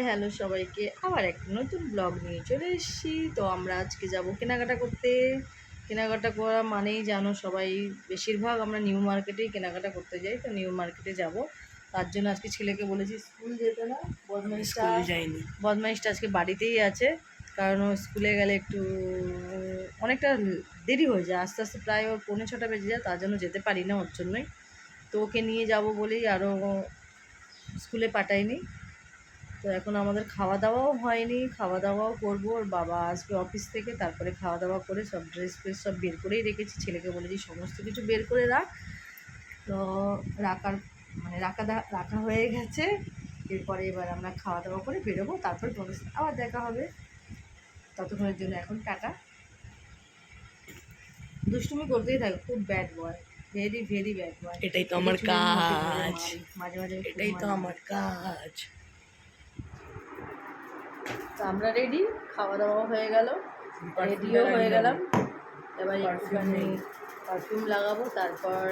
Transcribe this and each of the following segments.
Hi hello সবাইকে। আবার একটা নতুন ব্লগ নিয়ে চলে এসেছি। তো আমরা আজকে যাব কেনাকাটা করতে। কেনাকাটা করা মানেই জানো সবাই বেশিরভাগ আমরা নিউ মার্কেটেই কেনাকাটা করতে যাই। তো নিউ মার্কেটে যাব। তার জন্য আজকে ছেলেকে বলেছি স্কুল যেতে না? বদমাইশটা বদমাইশটা আজকে বাড়িতেই আছে। কারণ ও স্কুলে গেলে একটু অনেকটা দেরি হয়ে যায়। আস্তে আস্তে প্রায় ওর পৌনে ছটা বেজে যায়। তার জন্য যেতে পারি না ওর জন্যই। তো ওকে নিয়ে যাব বলেই আরও স্কুলে পাঠাইনি। তো এখন আমাদের খাওয়া দাওয়াও হয়নি খাওয়া দাওয়াও করব। ওর বাবা আসবে অফিস থেকে তারপরে খাওয়া দাওয়া করে সব ড্রেস ফ্রেস সব বের করেই রেখেছি। ছেলেকে বলেছি সমস্ত কিছু বের করে রাখ। তো রাখার মানে রাখা দা- রাখা হয়ে গেছে। এরপরে এবার আমরা খাওয়া দাওয়া করে বেরোবো। তারপর তোমাদের সাথে আবার দেখা হবে। ততক্ষণের জন্য এখন টাটা। দুষ্টুমি করতেই থাকে খুব bad boy very very bad boy এটাই তো আমার কাজ। মাঝে মাঝে। এটাই তো আমার কাজ। তো আমরা রেডি খাওয়া দাওয়া হয়ে গেল রেডিও হয়ে গেলাম। এবার একটুখানি পারফিউম লাগাবো তারপর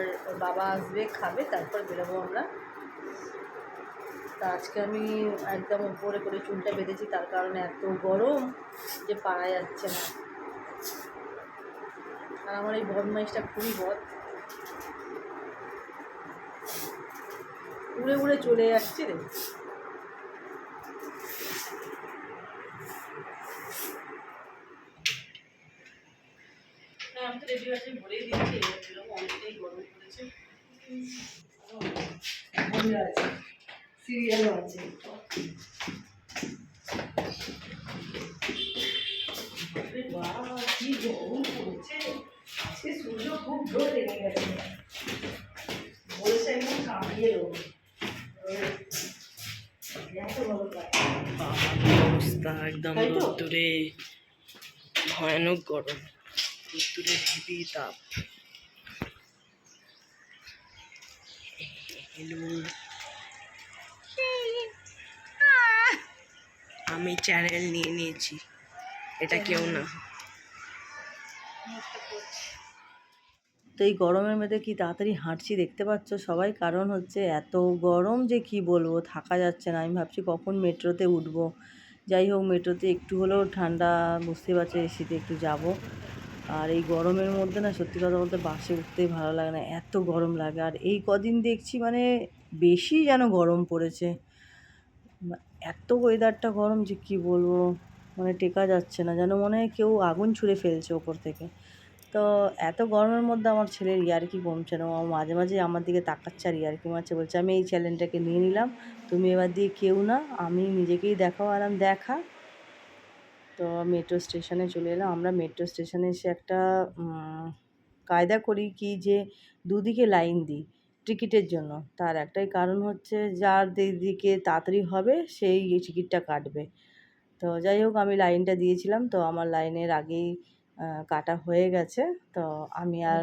বাবা আসবে খাবে তারপর বেরোবো আমরা। তা আজকে আমি একদম উপরে করে চুলটা বেঁধেছি তার কারণে এত গরম যে পারা যাচ্ছে না। আর আমার এই বদমাইশটা খুবই বদ। উড়ে উড়ে চলে যাচ্ছে রে হ্যাঁ আমি তো রেডি আছি বলেই দিচ্ছি এবার অনেকটাই গরম পড়েছে আছে সিরিয়ালও আছে কি গরম পড়েছে আজকে সূর্য খুব জোর লেগে গেছে বলছে একদম ভয়ানক গরম। রোদ্দুরে হেভি তাপ। আমি চ্যানেল নিয়ে নিয়েছি। এটা কেউ না। তো এই গরমের মধ্যে কি তাড়াতাড়ি হাঁটছি দেখতে পাচ্ছ? সবাই কারণ হচ্ছে এত গরম যে কি বলব থাকা যাচ্ছে না। আমি ভাবছি কখন মেট্রোতে উঠবো। যাই হোক মেট্রোতে একটু হলেও ঠান্ডা বুঝতে পারছি এসিতে একটু যাব। আর এই গরমের মধ্যে না সত্যি কথা বলতে বাসে উঠতেই ভালো লাগে না, এত গরম লাগে। আর এই কদিন দেখছি মানে বেশি যেন গরম পড়েছে। এত ওয়েদারটা গরম যে কি বলব? মানে টেকা যাচ্ছে না, যেন মনে হয় কেউ আগুন ছুঁড়ে ফেলছে ওপর থেকে। তো এত গরমের মধ্যে আমার ছেলের ইয়ার্কি কমছে না। ও মাঝে মাঝে আমার দিকে তাকাচ্ছে আর ইয়ার্কি মারছে, বলছে, আমি এই চ্যালেঞ্জটাকে নিয়ে নিলাম, তুমি এবার দিয়ে কেউ না, আমি নিজেকেই দেখাও আরাম দেখা। তো মেট্রো স্টেশনে চলে এলাম। আমরা মেট্রো স্টেশনে এসে একটা কায়দা করি কি যে দুদিকে লাইন দিই টিকিটের জন্য। তার একটাই কারণ হচ্ছে যার দিকে তাড়াতাড়ি হবে সেই টিকিটটা কাটবে। তো যাই হোক আমি লাইনটা দিয়েছিলাম। তো আমার লাইনের আগেই কাটা হয়ে গেছে। তো আমি আর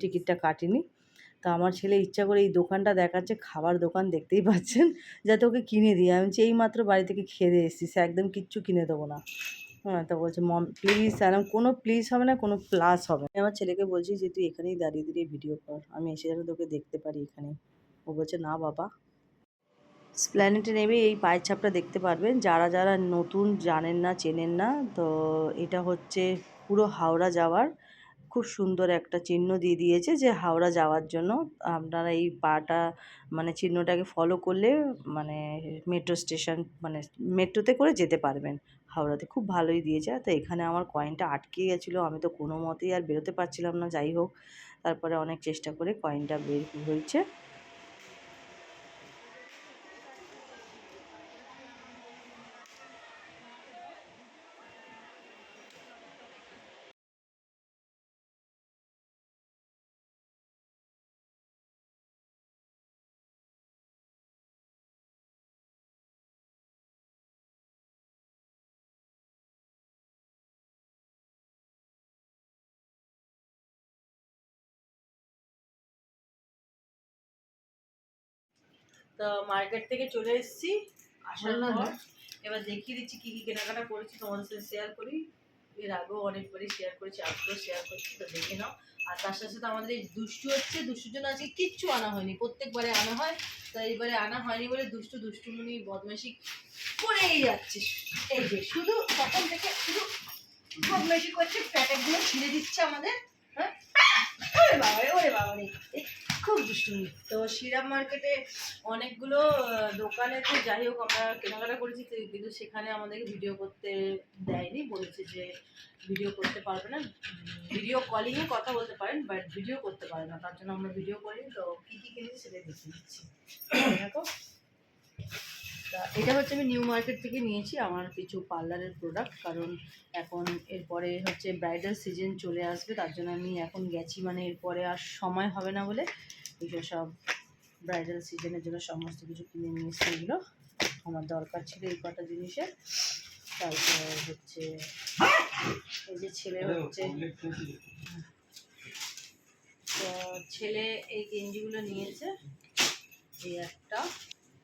টিকিটটা কাটিনি। তো আমার ছেলে ইচ্ছা করে এই দোকানটা দেখাচ্ছে খাবার দোকান দেখতেই পাচ্ছেন যাতে ওকে কিনে দিই। আমি বলছি, এই মাত্র বাড়ি থেকে খেয়ে দিয়ে এসেছিস একদম কিচ্ছু কিনে দেবো না। তো বলছে, মম প্লিজ এরকম কোনো প্লিজ হবে না, কোনো প্লাস হবে না। আমি আমার ছেলেকে বলছি যে, তুই এখানেই দাঁড়িয়ে দাঁড়িয়ে ভিডিও কর, আমি এসে যেন তোকে দেখতে পারি এখানে। ও বলছে, না বাবা। স্প্ল্যানেটে নেমে এই পায়ের ছাপটা দেখতে পারবেন। যারা যারা নতুন জানেন না, চেনেন না, তো এটা হচ্ছে পুরো হাওড়া যাওয়ার খুব সুন্দর একটা চিহ্ন দিয়ে দিয়েছে যে হাওড়া যাওয়ার জন্য। আপনারা এই পাটা মানে চিহ্নটাকে ফলো করলে মানে মেট্রো স্টেশন মানে মেট্রোতে করে যেতে পারবেন। হাওড়াতে খুব ভালোই দিয়েছে। তো এখানে আমার কয়েনটা আটকে গেছিল। আমি তো কোনো মতেই আর বেরোতে পারছিলাম না। যাই হোক, তারপরে অনেক চেষ্টা করে কয়েনটা বের হয়েছে। তো মার্কেট থেকে চলে এসেছি আসার পর না। এবার দেখিয়ে দিচ্ছি কী কী কেনাকাটা করেছি তোমাদের সাথে শেয়ার করি। এর আগেও অনেকবারই শেয়ার করেছি আজকেও শেয়ার করছি তো দেখে নাও। আর তার সাথে সাথে আমাদের এই দুষ্টু হচ্ছে দুষ্টুর জন্য আজকে কিচ্ছু আনা হয়নি প্রত্যেকবারে আনা হয়। তো এইবারে আনা হয়নি বলে দুষ্টু দুষ্টুমনি বদমাইশি করেই যাচ্ছে। এই যে শুধু তখন থেকে শুধু বদমাইশি করছে প্যাকেটগুলো ছিঁড়ে দিচ্ছে আমাদের। হ্যাঁ? ওরে বাবা রে, ওরে বাবা রে খুব দুষ্টুমি। তো শ্রীরাম মার্কেটে অনেকগুলো দোকানে তো যাই হোক, আমরা কেনাকাটা করেছি কিন্তু সেখানে আমাদেরকে ভিডিও করতে দেয়নি, বলেছে যে ভিডিও করতে পারবে না। ভিডিও কলিংয়ে কথা বলতে পারেন বাট ভিডিও করতে পারে না, তার জন্য আমরা ভিডিও করি। তো কী কী কিনেছি সেটাই দেখে দিচ্ছি। দেখো। তা এটা হচ্ছে আমি নিউ মার্কেট থেকে নিয়েছি আমার কিছু পার্লারের প্রোডাক্ট কারণ এখন এরপরে হচ্ছে ব্রাইডাল সিজন চলে আসবে তার জন্য আমি এখন গেছি মানে এরপরে আর সময় হবে না বলে এগুলো সব ব্রাইডাল সিজনের জন্য সমস্ত কিছু কিনে নিয়েছি এগুলো আমার দরকার ছিল এই কটা জিনিসের। তারপর হচ্ছে এই যে ছেলে হচ্ছে ছেলে এই গেঞ্জিগুলো নিয়েছে এই একটা।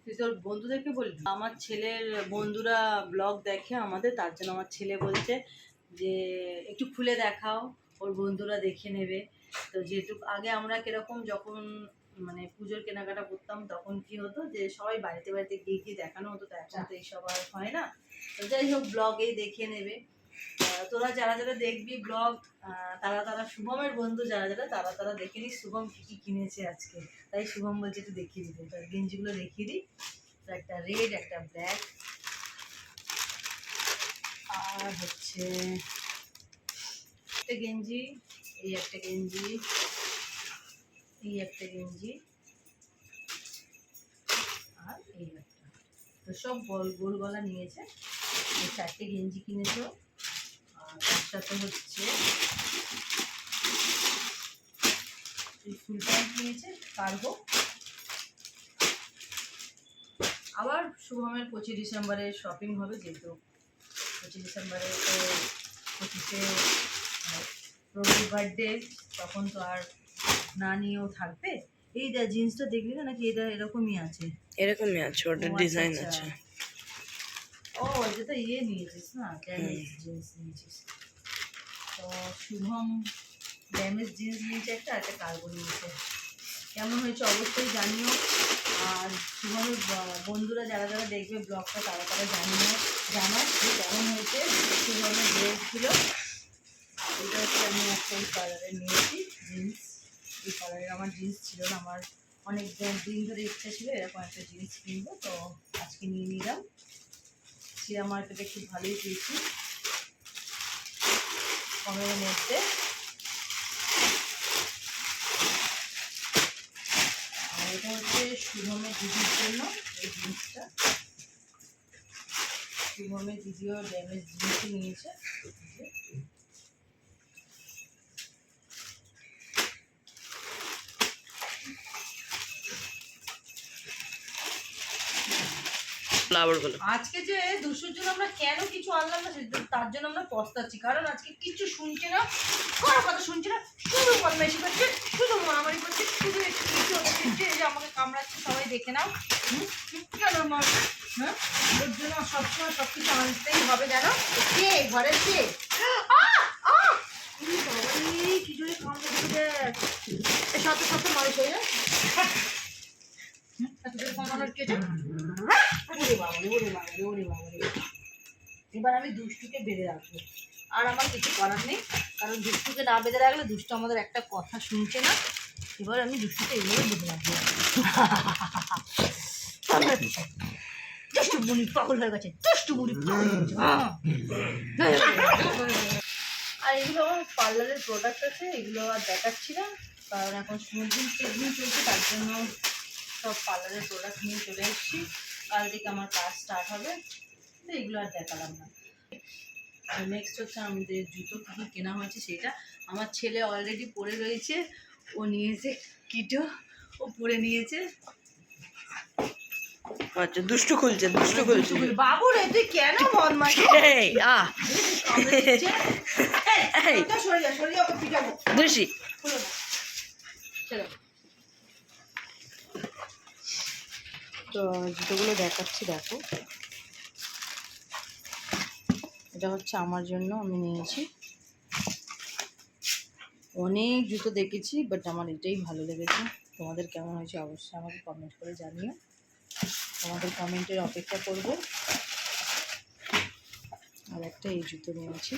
তুই তোর বন্ধুদেরকে বলবি আমার ছেলের বন্ধুরা ব্লগ দেখে আমাদের, তার জন্য আমার ছেলে বলছে যে, একটু খুলে দেখাও, ওর বন্ধুরা দেখে নেবে। তো যেহেতু আগে আমরা কীরকম যখন মানে পুজোর কেনাকাটা করতাম, তখন কি হতো যে, সবাই বাড়িতে বাড়িতে গিয়ে গিয়ে দেখানো হতো, তো এখন তো এইসব আর হয় না। তো যাই হোক ব্লগেই দেখে নেবে। তোরা যারা যারা দেখবি ব্লগ তারা তারা শুভমের বন্ধু যারা যারা, তারা তারা দেখে নিস শুভম কী কী কিনেছে আজকে। তাই শুভম বলছে একটু দেখিয়ে দিতে। তো গেঞ্জিগুলো দেখিয়ে দিই। তো একটা রেড একটা ব্ল্যাক আর হচ্ছে একটা গেঞ্জি, এই একটা গেঞ্জি, এই একটা গেঞ্জি, আর এই একটা। তো সব গোল গোল গলা নিয়েছে। চারটে গেঞ্জি কিনেছো। তার সাথে হচ্ছে। ফুল প্যান্ট নিয়েছে কার্গো আবার শুভমের পঁচিশ ডিসেম্বরে শপিং হবে যেহেতু পঁচিশ ডিসেম্বরে তো পঁচিশে প্রভুর বার্থডে তখন তো আর না নিয়েও থাকবে। এই যা জিন্সটা দেখবি না নাকি? এটা এরকমই আছে। এরকমই আছে ও, ওটার আচ্ছা, ডিজাইন আচ্ছা। আছে। ও এটা তো ইয়ে নিয়েছিস না ড্যামেজ জিন্স নিয়েছিস তো শুভম ড্যামেজ জিন্স নিয়েছে একটা একটা কার্গো নিয়েছে কেমন হয়েছে অবশ্যই জানিও। আর শুভমের বন্ধুরা যারা যারা দেখবে ব্লগটা তারা তারা জানিও। জানাও যে কেমন হয়েছে শুভমের ড্রেসগুলো এটা হচ্ছে আমি একটা এই কালারের নিয়েছি জিন্স এই কালারের আমার জিন্স ছিল না আমার অনেক দিন ধরে ইচ্ছা ছিল এরকম একটা জিন্স কিনবো তো আজকে নিয়ে নিলাম। সিরা মার্কেটে খুব ভালোই পেয়েছি কমের মধ্যে। আর এটা হচ্ছে শুভমের দিদির জন্য এই জিনিসটা। শুভমের দিদিও ড্যামেজ জিনিসই নিয়েছে। ফ্লাওয়ারগুলো আজকে যে দুশোর জন্য আমরা কেন কিছু আনলাম না তার জন্য আমরা পস্তাচ্ছি। কারণ আজকে কিছু শুনছে না কোনো কথা শুনছে না, শুধু বদমাইশি করছে, শুধু মারামারি করছে, শুধু একটু কিছু হচ্ছে যে আমাকে কামড়াচ্ছে, সবাই দেখে নাও? কেন আমার হ্যাঁ ওর জন্য সবসময় সব কিছু আনতেই হবে, জানো? কে? ঘরের কে? সাথে সাথে মানুষ হয়ে যায়? এত জোরে কামড়ানোর কে যায়? ওরে বাবা ওরে বাবা ওরে বাবা। এবার আমি দুষ্টুকে বেঁধে রাখব। আর আমার কিছু করার নেই, কারণ দুষ্টুকে না বেঁধে রাখলে দুষ্টু আমাদের একটা কথা শুনছে না। এবার আমি দুষ্টুকে এইভাবে বেঁধে রাখব। দুষ্টু বুড়ি পাগল হয়ে গেছে দুষ্টু বুড়ি পাগল হয়ে গেছে। আর এগুলো আমার পার্লারের প্রোডাক্ট আছে, এগুলো আর দেখাচ্ছি না, কারণ এখন সমুদ্রিন সিজন চলছে, তার জন্য সব পার্লারের প্রোডাক্ট নিয়ে চলে এসেছি। কাল থেকে আমার কাজ স্টার্ট হবে। তো এগুলো আর দেখালাম না। নেক্সট হচ্ছে আমাদের জুতো কী কেনা হয়েছে সেটা। আমার ছেলে অলরেডি পরে রয়েছে। ও নিয়েছে কিটো। ও পরে নিয়েছে। আচ্ছা দুষ্টু খুলছে দুষ্টু খুলছে। বাবু রে তুই কেন বদমাস এই আহ। এই। সরে যা সরে যা পিটাবো। দৃষ্টি চলো। তো জুতোগুলো দেখাচ্ছি, দেখো। এটা হচ্ছে আমার জন্য, আমি নিয়েছি। অনেক জুতো দেখেছি বাট আমার এটাই ভালো লেগেছে। তোমাদের কেমন হয়েছে অবশ্যই আমাকে কমেন্ট করে জানিও। তোমাদের কমেন্টের অপেক্ষা করব। আর একটা এই জুতো নিয়েছি।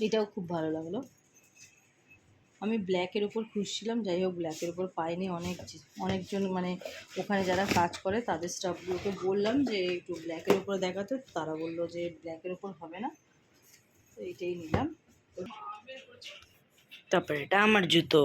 এটাও খুব ভালো লাগল। আমি ব্ল্যাকের ওপর খুঁজছিলাম যাই হোক ব্ল্যাকের উপর পাইনি অনেক অনেকজন মানে ওখানে যারা কাজ করে তাদের স্টাফগুলোকে বললাম যে একটু ব্ল্যাকের উপরে দেখাতো, তারা বলল যে ব্ল্যাকের ওপর হবে না। তো এইটাই নিলাম। তারপরে এটা আমার জুতো।